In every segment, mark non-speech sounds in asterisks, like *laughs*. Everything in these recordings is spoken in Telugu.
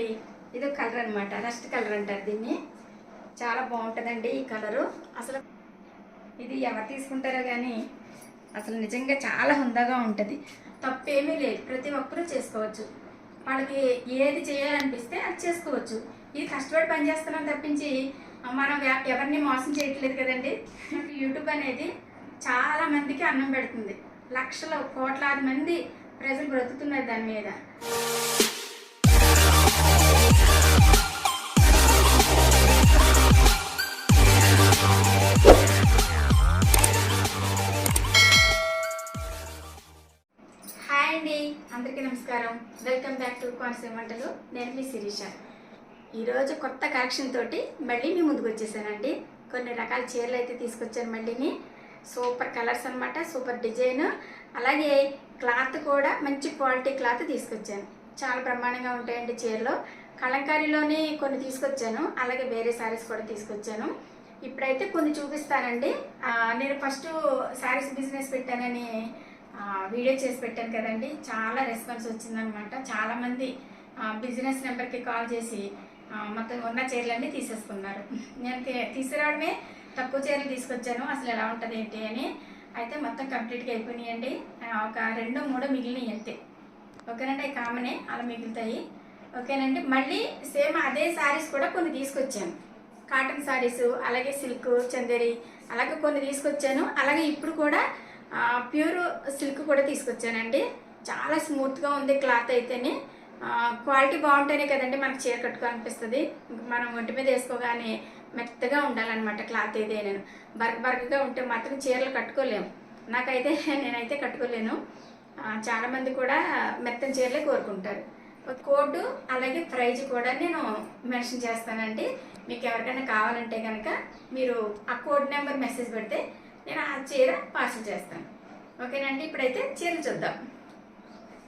చూడండి ఇది కలర్ అనమాట రస్ట్ కలర్ అంటారు దీన్ని. చాలా బాగుంటుందండి ఈ కలరు అసలు ఇది ఎవరు తీసుకుంటారో కానీ అసలు నిజంగా చాలా హుందాగా ఉంటుంది. తప్పేమీ లేదు. ప్రతి ఒక్కరూ చేసుకోవచ్చు. వాళ్ళకి ఏది చేయాలనిపిస్తే అది చేసుకోవచ్చు. ఇది కష్టపడి పని చేస్తున్నాం తప్పించి మనం ఎవరిని మోసం చేయట్లేదు కదండి. యూట్యూబ్ అనేది చాలా మందికి అన్నం పెడుతుంది. లక్షల కోట్లాది మంది ప్రజలు బ్రతుకుతున్నారు దాని మీద. అందరికీ నమస్కారం. వెల్కమ్ బ్యాక్ టు కోనసీమ వంటలు. నేను మీ శిరీష. ఈరోజు కొత్త కలెక్షన్ తోటి మళ్ళీ మీ ముందుకు వచ్చేసానండి. కొన్ని రకాల చీరలు అయితే తీసుకొచ్చాను మళ్ళీని సూపర్ కలర్స్ అన్నమాట సూపర్ డిజైన్ అలాగే క్లాత్ కూడా మంచి క్వాలిటీ క్లాత్ తీసుకొచ్చాను. చాలా బ్రహ్మాండంగా ఉంటాయండి చీరలు. కలంకారీలోనే కొన్ని తీసుకొచ్చాను. అలాగే వేరే శారీస్ కూడా తీసుకొచ్చాను. ఇప్పుడైతే కొన్ని చూపిస్తానండి. నేను ఫస్ట్ శారీస్ బిజినెస్ పెట్టానని వీడియో చేసి పెట్టాను కదండి. చాలా రెస్పాన్స్ వచ్చిందనమాట. చాలామంది బిజినెస్ నెంబర్కి కాల్ చేసి మొత్తం ఉన్న చీరలన్నీ తీసేసుకున్నారు. నేను తీసుకురావడమే తక్కువ చీరలు తీసుకొచ్చాను. అసలు ఎలా ఉంటుంది ఏంటి అని అయితే మొత్తం కంప్లీట్గా అయిపోయినాయండి. ఒక రెండు మూడో మిగిలినాయి అంతే. ఓకేనండి? అవి కామనే అలా మిగులుతాయి. ఓకేనండి? మళ్ళీ సేమ్ అదే శారీస్ కూడా కొన్ని తీసుకొచ్చాను. కాటన్ శారీస్ అలాగే సిల్క్ చందేరి అలాగే కొన్ని తీసుకొచ్చాను. అలాగే ఇప్పుడు కూడా ప్యూర్ సిల్క్ కూడా తీసుకొచ్చానండి. చాలా స్మూత్గా ఉంది క్లాత్ అయితేనే. క్వాలిటీ బాగుంటేనే కదండి మనకు చీర కట్టుకోవాలనిపిస్తుంది అనిపిస్తుంది. మనం ఒంటి మీద వేసుకోగానే మెత్తగా ఉండాలన్నమాట క్లాత్ ఏదైనా. బరక బరకగా ఉంటే మాత్రం చీరలు కట్టుకోలేము నాకైతే *laughs* నేనైతే కట్టుకోలేను. చాలామంది కూడా మెత్తని చీరలే కోరుకుంటారు. కోడ్ అలాగే ప్రైజ్ కూడా నేను మెన్షన్ చేస్తానండి. మీకు ఎవరికైనా కావాలంటే కనుక మీరు ఆ కోడ్ నెంబర్ మెసేజ్ పెడితే నేను ఆ చీర పార్సల్ చేస్తాను. ఓకేనండి? ఇప్పుడైతే చీర చూద్దాం.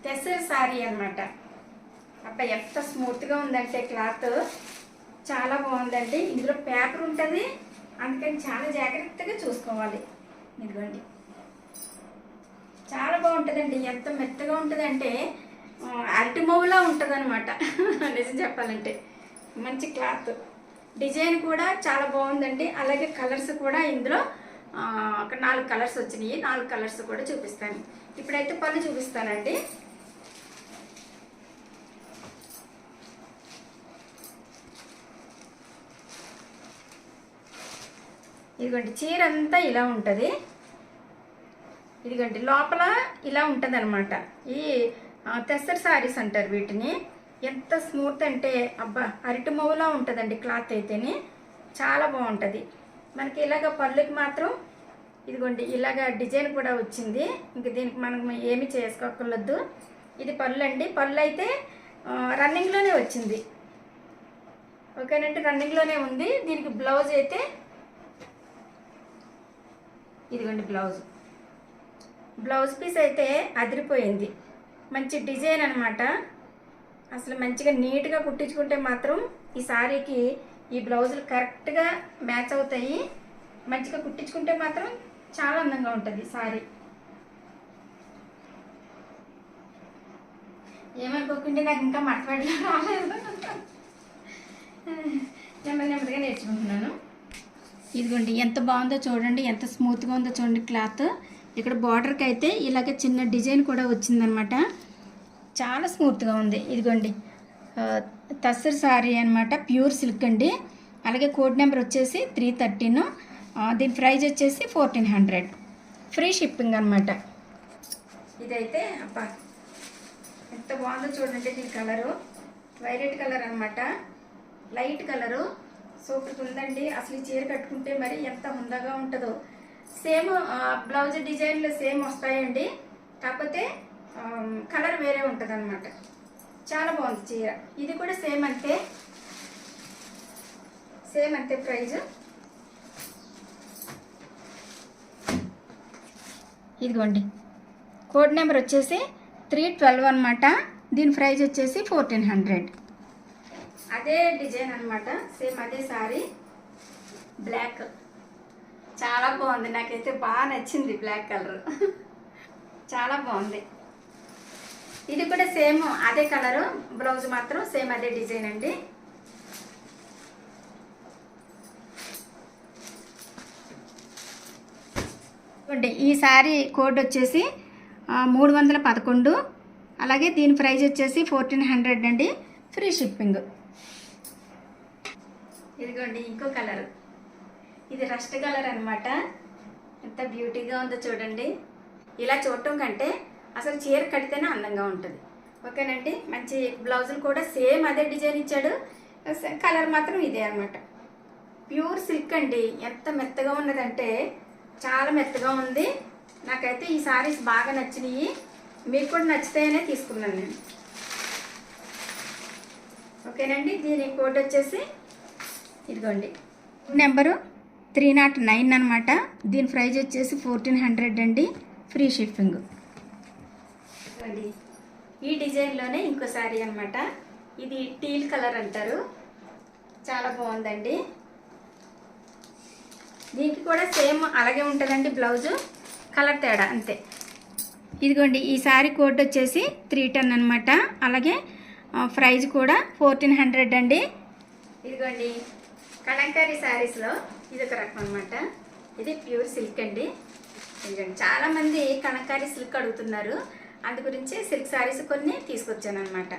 తెసర్ శారీ అనమాట అబ్బా ఎంత స్మూత్గా ఉందంటే క్లాత్. చాలా బాగుందండి. ఇందులో పేపర్ ఉంటుంది. అందుకని చాలా జాగ్రత్తగా చూసుకోవాలి. ఇదిగోండి. చాలా బాగుంటుందండి. ఎంత మెత్తగా ఉంటుందంటే అరటిమౌలా ఉంటుంది అనమాట నిజం చెప్పాలంటే. మంచి క్లాత్. డిజైన్ కూడా చాలా బాగుందండి. అలాగే కలర్స్ కూడా ఇందులో అక్కడ నాలుగు కలర్స్ వచ్చినాయి. నాలుగు కలర్స్ కూడా చూపిస్తాను. ఇప్పుడైతే పళ్ళు చూపిస్తానండి. ఇదిగోండి చీర అంతా ఇలా ఉంటుంది. ఇదిగోండి లోపల ఇలా ఉంటుంది అనమాట ఈ ఆ, తెస్సర్ అంటారు వీటిని. ఎంత స్మూత్ అంటే అబ్బా అరటి మొవ్వులా ఉంటుందండి క్లాత్ అయితేనే. చాలా బాగుంటుంది. మనకి ఇలాగ పళ్ళుకి మాత్రం ఇదిగోండి ఇలాగ డిజైన్ కూడా వచ్చింది. ఇంక దీనికి మనం ఏమి చేసుకోకూడదు ఇది పళ్ళు అండి పళ్ళు అయితే రన్నింగ్లోనే వచ్చింది. ఓకేనంటే రన్నింగ్లోనే ఉంది. దీనికి బ్లౌజ్ అయితే ఇదిగోండి బ్లౌజ్. బ్లౌజ్ పీస్ అయితే అదిరిపోయింది. మంచి డిజైన్ అనమాట అసలు మంచిగా నీట్గా కుట్టించుకుంటే మాత్రం ఈ శారీకి ఈ బ్లౌజులు కరెక్ట్గా మ్యాచ్ అవుతాయి. మంచిగా కుట్టించుకుంటే మాత్రం చాలా అందంగా ఉంటుంది సారీ. ఏమనుకోకుండా నాకు ఇంకా మాట్లాడడం రాలేదు. నెమ్మది నెమ్మదిగా నేర్చుకుంటున్నాను. ఇదిగోండి ఎంత బాగుందో చూడండి ఎంత స్మూత్గా ఉందో చూడండి క్లాత్. ఇక్కడ బార్డర్కి అయితే ఇలాగ చిన్న డిజైన్ కూడా వచ్చిందనమాట. చాలా స్మూత్గా ఉంది. ఇదిగోండి తస్సర్ సారీ అనమాట ప్యూర్ సిల్క్ అండి. అలాగే కోడ్ నెంబర్ వచ్చేసి త్రీ థర్టీన్. దీని ప్రైజ్ వచ్చేసి ఫోర్టీన్ హండ్రెడ్. ఫ్రీ షిప్పింగ్ అనమాట ఇదైతే అబ్బా ఎంత బాగుందో చూడండి దీని కలరు. వైలెట్ కలర్ అనమాట లైట్ కలరు. సూపర్ ఉందండి. అసలు ఈ చీర కట్టుకుంటే మరి ఎంత హుందాగా ఉంటుందో. సేమ్ బ్లౌజ్ డిజైన్లు సేమ్ వస్తాయండి. కాకపోతే కలర్ వేరే ఉంటుంది అనమాట చాలా బాగుంది చీర. ఇది కూడా సేమ్ అంతే. సేమ్ అంతే ప్రైజ్. ఇదిగోండి. కోడ్ నెంబర్ వచ్చేసి త్రీ ట్వెల్వ్ అనమాట దీని ప్రైజ్ వచ్చేసి ఫోర్టీన్ హండ్రెడ్. అదే డిజైన్ అనమాట సేమ్ అదే సారీ. బ్లాక్. చాలా బాగుంది. నాకైతే బాగా నచ్చింది బ్లాక్ కలర్. చాలా బాగుంది. ఇది కూడా సేమ్ అదే కలరు బ్లౌజ్ మాత్రం సేమ్ అదే డిజైన్ అండి. చూడండి ఈ శారీ కోడ్ వచ్చేసి మూడు వందల పదకొండు. అలాగే దీని ప్రైస్ వచ్చేసి ఫోర్టీన్ హండ్రెడ్ అండి ఫ్రీ షిప్పింగ్. ఇదిగోండి ఇంకో కలర్. ఇది రస్ట్ కలర్ అన్నమాట. ఎంత బ్యూటీగా ఉందో చూడండి. ఇలా చూడటం కంటే అసలు చీర కడితేనే అందంగా ఉంటుంది. ఓకేనండి? మంచి బ్లౌజులు కూడా సేమ్ అదే డిజైన్ ఇచ్చాడు. కలర్ మాత్రం ఇదే అన్నమాట. ప్యూర్ సిల్క్ అండి. ఎంత మెత్తగా ఉన్నదంటే చాలా మెత్తగా ఉంది. నాకైతే ఈ సారీస్ బాగా నచ్చినాయి. మీకు కూడా నచ్చితేనే తీసుకున్నాను నేను. ఓకేనండి? దీని కోడ్ వచ్చేసి ఇదిగోండి. నెంబరు త్రీ నాట్ నైన్ అనమాట దీని ప్రైజ్ వచ్చేసి ఫోర్టీన్ హండ్రెడ్ అండి. Free shipping. అండి ఈ డిజైన్లోనే ఇంకో శారీ అనమాట ఇది టీల్ కలర్ అంటారు. చాలా బాగుందండి. దీనికి కూడా సేమ్ అలాగే ఉంటుందండి బ్లౌజు. కలర్ తేడా అంతే. ఇదిగోండి ఈ శారీ కోడ్ వచ్చేసి త్రీ టెన్ అనమాట అలాగే ప్రైజ్ కూడా ఫోర్టీన్ హండ్రెడ్ అండి. ఇదిగోండి కలంకారీ శారీస్లో ఇది ఒక రకం అనమాట ఇది ప్యూర్ సిల్క్ అండి. ఇదిగోండి చాలామంది కలంకారీ సిల్క్ అడుగుతున్నారు. అందు గురించి సిల్క్ శారీస్ కొన్ని తీసుకొచ్చాను అనమాట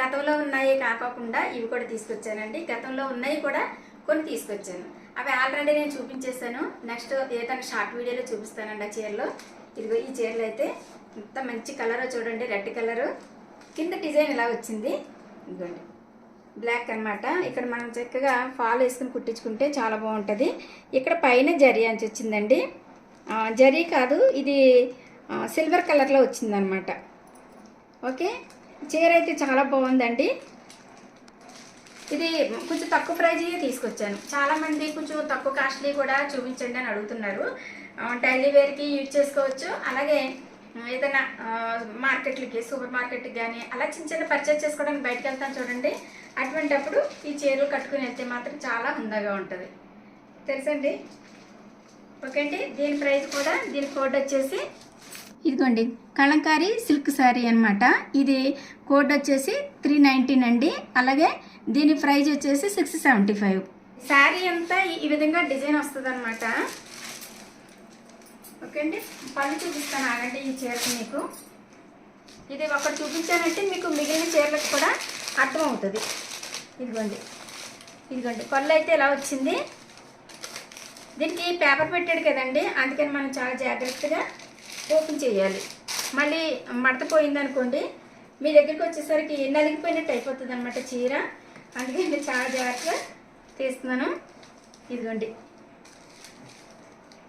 గతంలో ఉన్నాయి కాకోకుండా ఇవి కూడా తీసుకొచ్చానండి. గతంలో ఉన్నాయి కూడా కొన్ని తీసుకొచ్చాను. అవి ఆల్రెడీ నేను చూపించేశాను. నెక్స్ట్ ఏదైనా షార్ట్ వీడియోలో చూపిస్తానండి ఆ చీరలో. ఇదిగో ఈ చీరలు అయితే ఇంత మంచి కలర్ చూడండి రెడ్ కలరు. కింద డిజైన్ ఇలా వచ్చింది. ఇదిగోండి. బ్లాక్ అన్నమాట. ఇక్కడ మనం చక్కగా ఫాల్ వేసుకుని కుట్టించుకుంటే చాలా బాగుంటుంది. ఇక్కడ పైన జరీ అంచి వచ్చిందండి. జరీ కాదు ఇది సిల్వర్ కలర్లో వచ్చిందనమాట. ఓకే? చీర అయితే చాలా బాగుందండి. ఇది కొంచెం తక్కువ ప్రైజ్ తీసుకొచ్చాను. చాలామంది కొంచెం తక్కువ కాస్ట్లీ కూడా చూపించండి అని అడుగుతున్నారు. డైలీ వేర్కి యూజ్ చేసుకోవచ్చు. అలాగే ఏదైనా మార్కెట్లకి సూపర్ మార్కెట్కి కానీ అలా చిన్న చిన్న పర్చేస్ చేసుకోవడానికి బయటకు వెళ్తాను చూడండి. అటువంటప్పుడు ఈ చీరలు కట్టుకుని వెళ్తే మాత్రం చాలా హుందాగా ఉంటుంది. తెలుసండి? ఓకే అండి? దీని ప్రైస్ కూడా దీని కోడ్ వచ్చేసి ఇదిగోండి కలంకారీ సిల్క్ శారీ అన్నమాట. ఇది కోడ్ వచ్చేసి త్రీ నైంటీన్ అండి. అలాగే దీని ప్రైజ్ వచ్చేసి సిక్స్ సెవెంటీ ఫైవ్. శారీ అంతా ఈ- విధంగా డిజైన్ వస్తుంది అనమాట ఓకే అండి పళ్ళు చూపిస్తాను ఆగండి ఈ చీరకు మీకు. ఇది ఒకటి చూపించానంటే మీకు మిగిలిన చీరలకు కూడా అర్థమవుతుంది ఇదిగోండి ఇదిగోండి పళ్ళు అయితే ఇలా వచ్చింది. దీనికి పేపర్ పెట్టాడు కదండి అందుకని మనం చాలా జాగ్రత్తగా ఓపెన్ చేయాలి. మళ్ళీ మడత పోయిందనుకోండి మీ దగ్గరికి వచ్చేసరికి నలిగిపోయినట్టు అయిపోతుంది అనమాట చీర. అందుకని నేను చాలా జాగ్రత్తగా తీస్తున్నాను. ఇదిగోండి.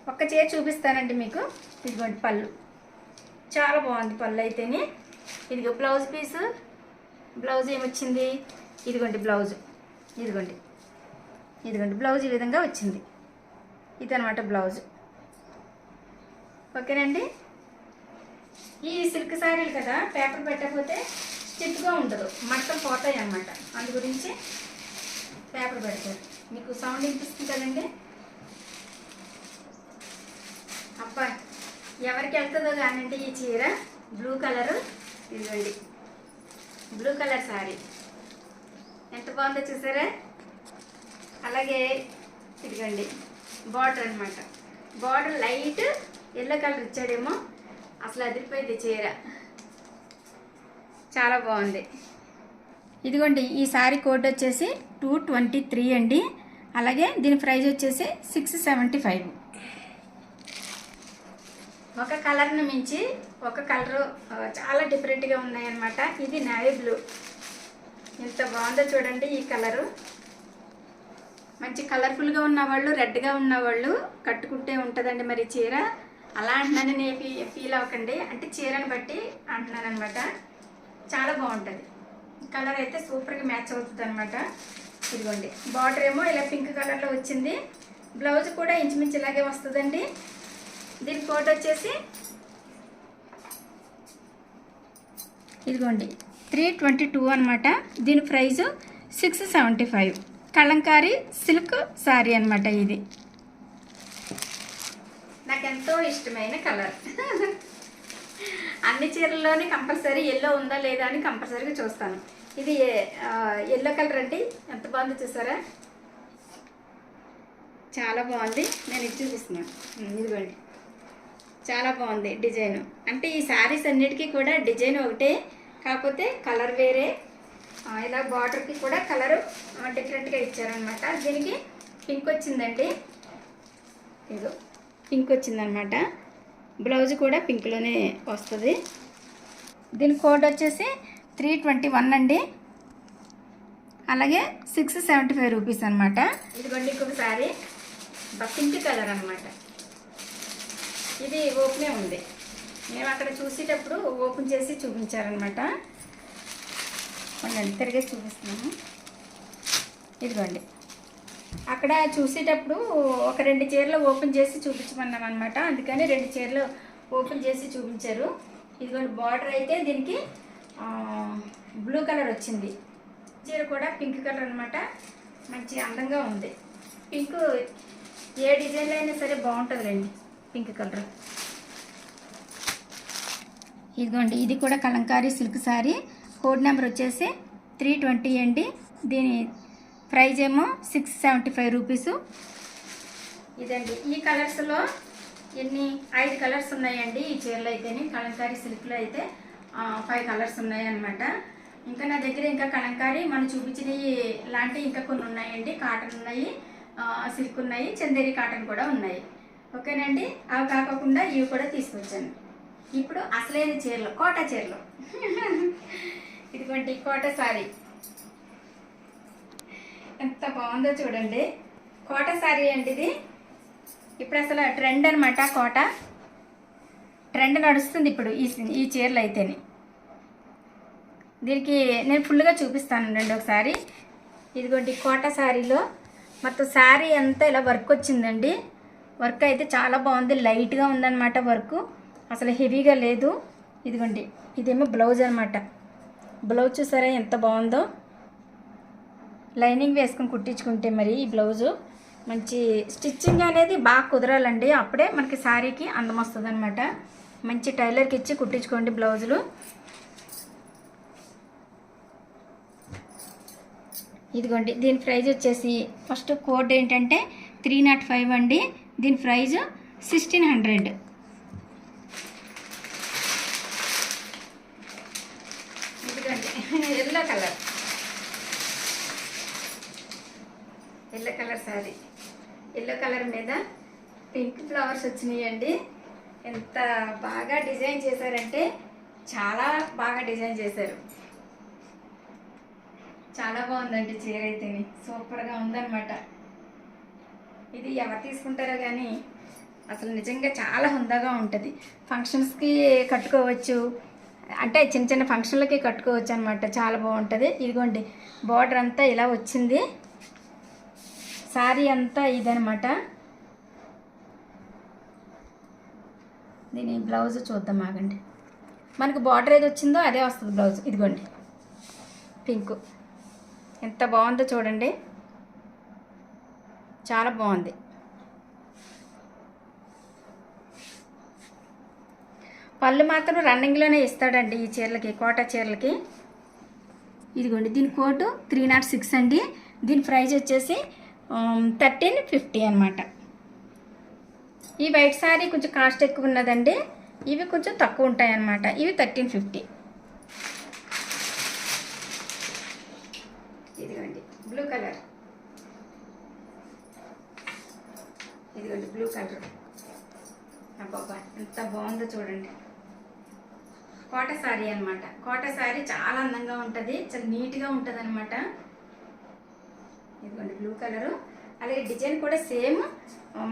ఒక్క చీర చూపిస్తానండి మీకు. ఇదిగోండి పళ్ళు. చాలా బాగుంది పళ్ళు అయితేనే. ఇదిగో బ్లౌజ్ పీసు. బ్లౌజ్ ఏమొచ్చింది? ఇదిగోండి బ్లౌజ్. ఇదిగోండి. ఇదిగోండి బ్లౌజ్ ఈ విధంగా వచ్చింది. ఇదనమాట బ్లౌజ్. ఓకేనండి? ఈ సిల్క్ శారీలు కదా పేపర్ పెట్టకపోతే స్టిప్గా ఉండదు. మట్టం పోతాయి అన్నమాట. అందు గురించి పేపర్ పెడతారు. మీకు సౌండ్ వినిపిస్తుంది కదండి? అబ్బా ఎవరికి వెళ్తుందో కానండి ఈ చీర. బ్లూ కలరు ఇదిగోండి. బ్లూ కలర్ శారీ ఎంత బాగుందో చూసారా? అలాగే ఇదిగండి బార్డర్ అన్నమాట. బార్డర్ లైట్ ఎల్లో కలర్ ఇచ్చాడేమో. అసలు అదిరిపోయింది చీర. చాలా బాగుంది. ఇదిగోండి ఈ సారీ కోడ్ వచ్చేసి టూ ట్వంటీ త్రీ అండి. అలాగే దీని ప్రైస్ వచ్చేసి సిక్స్ సెవెంటీ ఫైవ్. ఒక కలర్ను మించి ఒక కలరు చాలా డిఫరెంట్గా ఉన్నాయన్నమాట. ఇది నావీ బ్లూ. ఎంత బాగుందో చూడండి ఈ కలరు. మంచి కలర్ఫుల్గా ఉన్నవాళ్ళు రెడ్గా ఉన్నవాళ్ళు కట్టుకుంటే ఉంటుందండి మరి చీర. అలా అంటున్నాను నేను ఫీ ఫీల్ అవ్వకండి. అంటే చీరను బట్టి అంటున్నాను అనమాట చాలా బాగుంటుంది. కలర్ అయితే సూపర్గా మ్యాచ్ అవుతుంది అనమాట ఇదిగోండి. బార్డర్ ఏమో ఇలా పింక్ కలర్లో వచ్చింది. బ్లౌజ్ కూడా ఇంచుమించు ఇలాగే వస్తుందండి. దీని కోట్ వచ్చేసి ఇదిగోండి. త్రీ ట్వంటీ టూ అనమాట దీని price six seventy five Kalamkari silk sari అనమాట ఇది. నాకు ఎంతో ఇష్టమైన కలర్. అన్ని చీరల్లోనే కంపల్సరీ ఎల్లో ఉందా లేదా అని కంపల్సరీగా చూస్తాను. ఇది ఎల్లో కలర్ అండి. ఎంత బాగుందో చూసారా? చాలా బాగుంది. నేను ఇది చూపిస్తున్నాను. ఇదిగోండి. చాలా బాగుంది డిజైన్. అంటే ఈ శారీస్ అన్నిటికీ కూడా డిజైన్ ఒకటే కాకపోతే కలర్ వేరే. ఇలా బార్డర్కి కూడా కలర్ డిఫరెంట్గా ఇచ్చారనమాట దీనికి పింక్ వచ్చిందండి. ఇదో పింక్ వచ్చిందనమాట. బ్లౌజ్ కూడా పింక్లోనే వస్తుంది. దీని కోడ్ వచ్చేసి త్రీ ట్వంటీ వన్ అండి. అలాగే సిక్స్ సెవెంటీ ఫైవ్ రూపీస్ అనమాట. ఇదిగోండి ఇంకొక సారీ పింక్ కలర్ అనమాట. ఇది ఓపెనే ఉంది. మేము అక్కడ చూసేటప్పుడు ఓపెన్ చేసి చూపించారనమాట. మనం తిరిగే చూపిస్తున్నాము ఇదిగోండి. అక్కడ చూసేటప్పుడు ఒక రెండు చీరలు ఓపెన్ చేసి చూపించమన్నాం అనమాట అందుకని రెండు చీరలు ఓపెన్ చేసి చూపించారు. ఇదిగోండి బార్డర్ అయితే దీనికి బ్లూ కలర్ వచ్చింది. చీర కూడా పింక్ కలర్ అనమాట మంచి అందంగా ఉంది. పింక్ ఏ డిజైన్లో అయినా సరే బాగుంటుందిలేండి పింక్ కలర్. ఇదిగోండి ఇది కూడా Kalamkari silk sari. Code number వచ్చేసి త్రీ ట్వంటీ అండి. దీని ప్రైజ్ ఏమో సిక్స్ సెవెంటీ ఫైవ్ రూపీసు. ఇదండి ఈ కలర్స్లో ఎన్ని ఐదు కలర్స్ ఉన్నాయండి ఈ చీరలు అయితేనే. కలంకారీ సిల్క్లో అయితే ఫైవ్ కలర్స్ ఉన్నాయన్నమాట. ఇంకా నా దగ్గర ఇంకా కలంకారీ మనం చూపించినవి లాంటివి ఇంకా కొన్ని ఉన్నాయండి. కాటన్ ఉన్నాయి సిల్క్ ఉన్నాయి చందేరి కాటన్ కూడా ఉన్నాయి. ఓకేనండి? అవి కాకుండా ఇవి కూడా తీసుకొచ్చాను. ఇప్పుడు అసలైన చీరలు కోట చీరలు. *laughs* ఇదిగోండి కోట సారీ. ఎంత బాగుందో చూడండి. కోట శారీ అండి ఇది. ఇప్పుడు అసలు ట్రెండ్ అనమాట కోట. ట్రెండ్ నడుస్తుంది ఇప్పుడు ఈ ఈ చీరలు అయితేనే. దీనికి నేను ఫుల్గా చూపిస్తాను రెండు ఒకసారి. ఇదిగోండి కోట శారీలో మొత్తం శారీ అంతా ఇలా వర్క్ వచ్చిందండి. వర్క్ అయితే చాలా బాగుంది. లైట్గా ఉందన్నమాట వర్క్. అసలు హెవీగా లేదు. ఇదిగోండి ఇదేమో బ్లౌజ్ అనమాట బ్లౌజ్ చూసారా ఎంత బాగుందో? లైనింగ్ వేసుకుని కుట్టించుకుంటే మరి ఈ బ్లౌజు మంచి స్టిచ్చింగ్ అనేది బాగా కుదరాలండి. అప్పుడే మనకి శారీకి అందం వస్తుంది అనమాట మంచి టైలర్కి ఇచ్చి కుట్టించుకోండి బ్లౌజులు. ఇదిగోండి దీని ప్రైజ్ వచ్చేసి ఫస్ట్ కోడ్ ఏంటంటే త్రీ నాట్ ఫైవ్ అండి. దీని ప్రైజ్ సిక్స్టీన్ హండ్రెడ్. ఇదిగోండి *laughs* yellow colour. Yellow colour sari yellow colour మీద పింక్ ఫ్లవర్స్ వచ్చినాయండి. ఎంత బాగా డిజైన్ చేశారంటే చాలా బాగా డిజైన్ చేశారు. చాలా బాగుందండి చీర అయితేని సూపర్గా ఉందన్నమాట. ఇది ఎవరు తీసుకుంటారో కానీ అసలు నిజంగా చాలా హుందాగా ఉంటుంది. ఫంక్షన్స్కి కట్టుకోవచ్చు. అంటే చిన్న చిన్న ఫంక్షన్లకి కట్టుకోవచ్చు అనమాట చాలా బాగుంటుంది. ఇదిగోండి బార్డర్ అంతా ఇలా వచ్చింది. శారీ అంతా ఇదనమాట. దీని బ్లౌజ్ చూద్దాం ఆగండి. మనకు బార్డర్ ఏది వచ్చిందో అదే వస్తుంది బ్లౌజ్. ఇదిగోండి. పింక్. ఎంత బాగుందో చూడండి. చాలా బాగుంది. పళ్ళు మాత్రం రన్నింగ్లోనే ఇస్తాడండి ఈ చీరలకి కోట చీరలకి. ఇదిగోండి దీని కోటు త్రీ నాట్ సిక్స్ అండి. దీని ప్రైజ్ వచ్చేసి థర్టీన్ ఫిఫ్టీ అనమాట ఈ వైట్ శారీ కొంచెం కాస్ట్ ఎక్కువ ఉన్నదండి. ఇవి కొంచెం తక్కువ ఉంటాయి అన్నమాట. ఇవి థర్టీన్ ఫిఫ్టీ ఇదిగోండి బ్లూ కలర్ ఇదిగోండి బ్లూ కలర్ అబ్బాబ్బా ఎంత బాగుందో చూడండి. కోట శారీ అనమాట కోట శారీ చాలా అందంగా ఉంటుంది. చాలా నీట్గా ఉంటుంది అనమాట ఇదిగోండి బ్లూ కలరు అలాగే డిజైన్ కూడా సేమ్.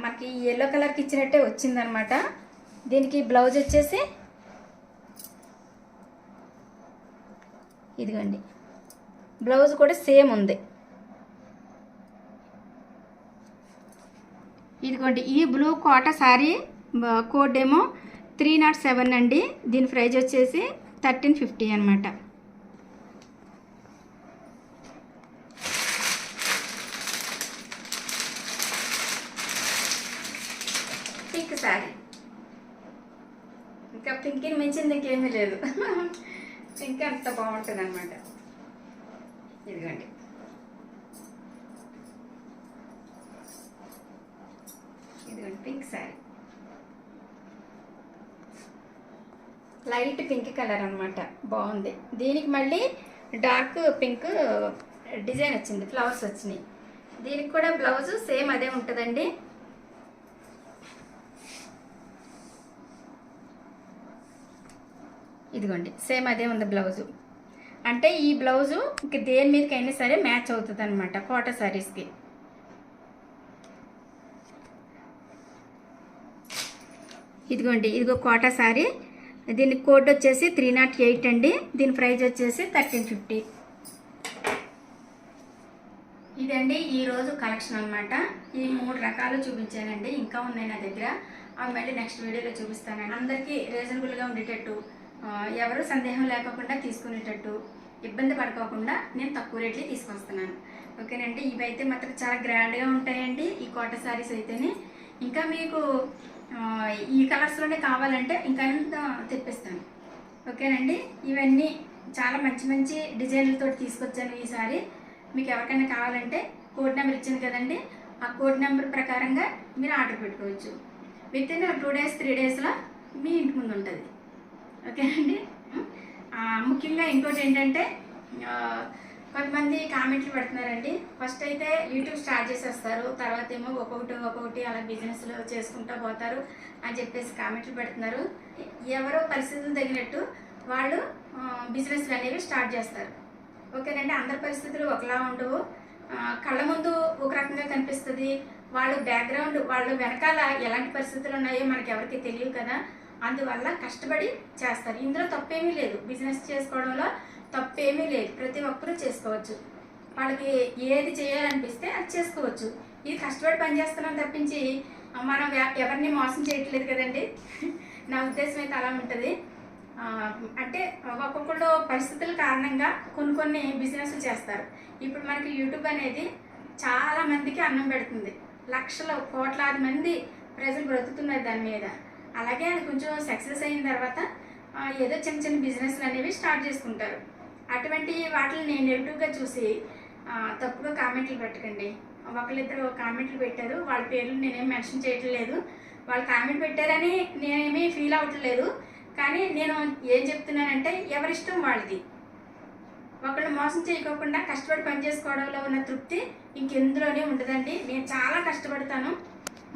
మనకి ఎల్లో కలర్కి ఇచ్చినట్టే వచ్చిందనమాట. దీనికి బ్లౌజ్ వచ్చేసి ఇదిగోండి బ్లౌజ్ కూడా సేమ్ ఉంది. ఇదిగోండి ఈ బ్లూ కోట శారీ కోడ్ ఏమో త్రీ నాట్ సెవెన్ అండి. దీని ప్రైజ్ వచ్చేసి థర్టీన్ ఫిఫ్టీ అనమాట పింక్ శారీ ఇంకా పింక్ని మించింది ఇంకేమీ లేదు. పింక్ అంత బాగుంటుంది అనమాట ఇదిగోండి. ఇదిగోండి pink sari light pink colour అనమాట బాగుంది. దీనికి మళ్ళీ డార్క్ పింక్ డిజైన్ వచ్చింది. ఫ్లవర్స్ వచ్చినాయి. దీనికి కూడా బ్లౌజ్ సేమ్ అదే ఉంటుందండి. ఇదిగోండి సేమ్ అదే ఉంది బ్లౌజు. అంటే ఈ బ్లౌజు ఇంక దేని మీదకైనా సరే మ్యాచ్ అవుతుంది అనమాట కోట శారీస్కి ఇదిగోండి ఇదిగో కోటా శారీ దీని కోడ్ వచ్చేసి త్రీ నాట్ ఎయిట్ అండి దీని ప్రైజ్ వచ్చేసి థర్టీన్ ఫిఫ్టీ. ఇదండి ఈరోజు కలెక్షన్ అన్నమాట. ఈ మూడు రకాలు చూపించానండి ఇంకా ఉన్నాయి నా దగ్గర. అవి మళ్ళీ నెక్స్ట్ వీడియోలో చూపిస్తానండి. అందరికీ రీజనబుల్గా ఉండేటట్టు ఎవరు సందేహం లేకుండా తీసుకునేటట్టు ఇబ్బంది పడుకోకుండా నేను తక్కువ రేట్లే తీసుకొస్తున్నాను. ఓకేనండి? ఇవైతే మాత్రం చాలా గ్రాండ్గా ఉంటాయండి. ఈ కోట శారీస్ అయితేనే. ఇంకా మీకు ఈ కలర్స్లోనే కావాలంటే ఇంకా తెప్పిస్తాను. ఓకేనండి? ఇవన్నీ చాలా మంచి మంచి డిజైన్లతో తీసుకొచ్చాను ఈసారి మీకు ఎవరికైనా కావాలంటే కోడ్ నెంబర్ ఇచ్చింది కదండి. ఆ కోడ్ నెంబర్ ప్రకారంగా మీరు ఆర్డర్ పెట్టుకోవచ్చు. Within two days three డేస్లో మీ ఇంటి ముందు ఉంటుంది. ఓకే అండి. ముఖ్యంగా ఇంకోటి ఏంటంటే కొంతమంది కామెంట్లు పెడుతున్నారండి. ఫస్ట్ అయితే యూట్యూబ్ స్టార్ట్ చేసేస్తారు. తర్వాత ఏమో ఒక్కొక్కటి ఒక్కొక్కటి అలా బిజినెస్లో చేసుకుంటూ పోతారు అని చెప్పేసి కామెంట్లు పెడుతున్నారు. ఎవరో పరిస్థితులు తగినట్టు వాళ్ళు బిజినెస్లు అనేవి స్టార్ట్ చేస్తారు. ఓకేనండి? అందరి పరిస్థితులు ఒకలా ఉండవు. కళ్ళ ముందు ఒక రకంగా కనిపిస్తుంది. వాళ్ళు బ్యాక్గ్రౌండ్ వాళ్ళు వెనకాల ఎలాంటి పరిస్థితులు ఉన్నాయో మనకి ఎవరికి తెలియదు కదా. అందువల్ల కష్టపడి చేస్తారు. ఇందులో తప్పేమీ లేదు. బిజినెస్ చేసుకోవడంలో తప్పేమీ లేదు. ప్రతి ఒక్కరూ చేసుకోవచ్చు. వాళ్ళకి ఏది చేయాలనిపిస్తే అది చేసుకోవచ్చు. ఇది కష్టపడి పనిచేస్తున్నాం తప్పించి మనం ఎవరిని మోసం చేయట్లేదు కదండి? *laughs* నా ఉద్దేశం అయితే అలా ఉంటుంది. అంటే ఒక్కొక్కళ్ళు పరిస్థితుల కారణంగా కొన్ని కొన్ని బిజినెస్లు చేస్తారు. ఇప్పుడు మనకి యూట్యూబ్ అనేది చాలా మందికి అన్నం పెడుతుంది. లక్షల కోట్లాది మంది ప్రజలు బ్రతుకుతున్నారు దాని మీద. అలాగే అది కొంచెం సక్సెస్ అయిన తర్వాత ఏదో చిన్న చిన్న బిజినెస్లు అనేవి స్టార్ట్ చేసుకుంటారు. అటువంటి వాటిని నేను నెగిటివ్గా చూసి తప్పుగా కామెంట్లు పెట్టకండి. ఒకళ్ళిద్దరు కామెంట్లు పెట్టారు. వాళ్ళ పేర్లు నేనేం మెన్షన్ చేయటం లేదు వాళ్ళు కామెంట్ పెట్టారని నేనేమీ ఫీల్ అవ్వట్లేదు. కానీ నేను ఏం చెప్తున్నానంటే ఎవరిష్టం వాళ్ళది. ఒకళ్ళు మోసం చేయకోకుండా కష్టపడి పని చేసుకోవడంలో ఉన్న తృప్తి ఇంకెందులోనే ఉండదండి. నేను చాలా కష్టపడతాను.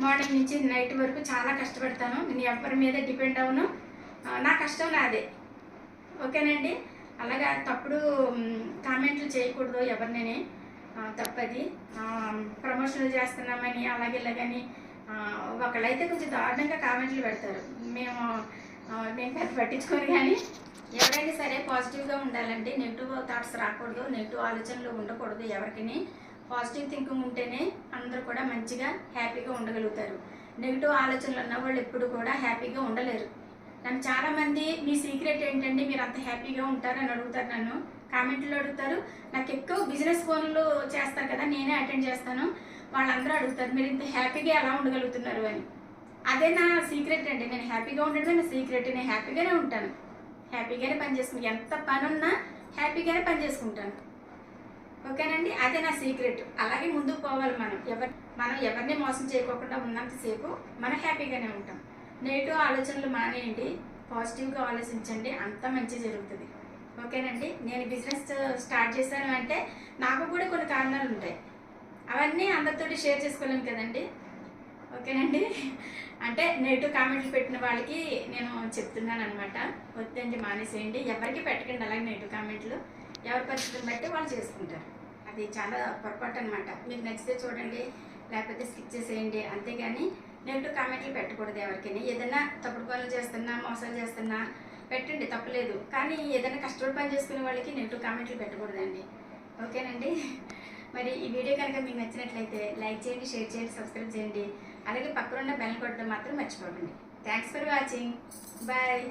మార్నింగ్ నుంచి నైట్ వరకు చాలా కష్టపడతాను. నేను ఎవరి మీద డిపెండ్ అవును నా కష్టం నాదే. ఓకేనండి? అలాగా తప్పుడు కామెంట్లు చేయకూడదు ఎవరినైనా. తప్పది. ప్రమోషన్లు చేస్తున్నామని అలాగే ఇలాగని ఒకళ్ళైతే కొంచెం దారుణంగా కామెంట్లు పెడతారు. మేము మేము నేను పెద్ద పట్టించుకోరు కానీ ఎవరైనా సరే పాజిటివ్గా ఉండాలండి. నెగిటివ్ థాట్స్ రాకూడదు. నెగిటివ్ ఆలోచనలు ఉండకూడదు ఎవరికిని. పాజిటివ్ థింకింగ్ ఉంటేనే అందరూ కూడా మంచిగా హ్యాపీగా ఉండగలుగుతారు. నెగిటివ్ ఆలోచనలు ఉన్న వాళ్ళు ఎప్పుడు కూడా హ్యాపీగా ఉండలేరు. నన్ను చాలా మంది మీ సీక్రెట్ ఏంటండి? మీరు అంత హ్యాపీగా ఉంటారని అడుగుతారు నన్ను. కామెంట్లో అడుగుతారు. నాకు ఎక్కువ బిజినెస్ ఫోన్లు చేస్తారు కదా నేనే అటెండ్ చేస్తాను. వాళ్ళందరూ అడుగుతారు మీరు ఇంత హ్యాపీగా ఎలా ఉండగలుగుతున్నారు? అని. అదే నా సీక్రెట్ అండి. నేను హ్యాపీగా ఉండడమే నా సీక్రెట్. నేను హ్యాపీగానే ఉంటాను. హ్యాపీగానే పని చేసుకుంటాను ఎంత పని ఉన్నా హ్యాపీగానే పని చేసుకుంటాను ఓకేనండి? అదే నా సీక్రెట్. అలాగే ముందుకు పోవాలి మనం. ఎవరి మనం ఎవరిని మోసం చేయకోకుండా ఉన్నంతసేపు మనం హ్యాపీగానే ఉంటాం. నెగిటివ్ ఆలోచనలు మానేయండి. పాజిటివ్గా ఆలోచించండి. అంత మంచి జరుగుతుంది. ఓకేనండి? నేను బిజినెస్ స్టార్ట్ చేశాను అంటే నాకు కూడా కొన్ని కారణాలు ఉంటాయి. అవన్నీ అందరితోటి షేర్ చేసుకోలేము కదండి? ఓకేనండి? అంటే నెగిటివ్ కామెంట్లు పెట్టిన వాళ్ళకి నేను చెప్తున్నాను అనమాట వద్దండి మానేసేయండి. ఎవరికి పెట్టకండి అలాగే నెగిటివ్ కామెంట్లు. ఎవరి పరిస్థితిని బట్టి వాళ్ళు చేసుకుంటారు. అది చాలా పొరపాటు అనమాట మీకు నచ్చితే చూడండి లేకపోతే స్కిప్ చేసేయండి. అంతేగాని నెగిటివ్ కామెంట్లు పెట్టకూడదు ఎవరికైనా. ఏదైనా తప్పుడు పనులు చేస్తున్నా మోసాలు చేస్తున్నా పెట్టండి తప్పలేదు. కానీ ఏదైనా కష్టపడి పని చేసుకునే వాళ్ళకి నెగిటివ్ కామెంట్లు పెట్టకూడదండి. ఓకేనండి? మరి ఈ వీడియో కనుక మీకు నచ్చినట్లయితే లైక్ చేయండి షేర్ చేయండి సబ్స్క్రైబ్ చేయండి. అలాగే పక్కనున్న బెల్ కొట్టడం మాత్రం మర్చిపోకండి. Thanks for watching bye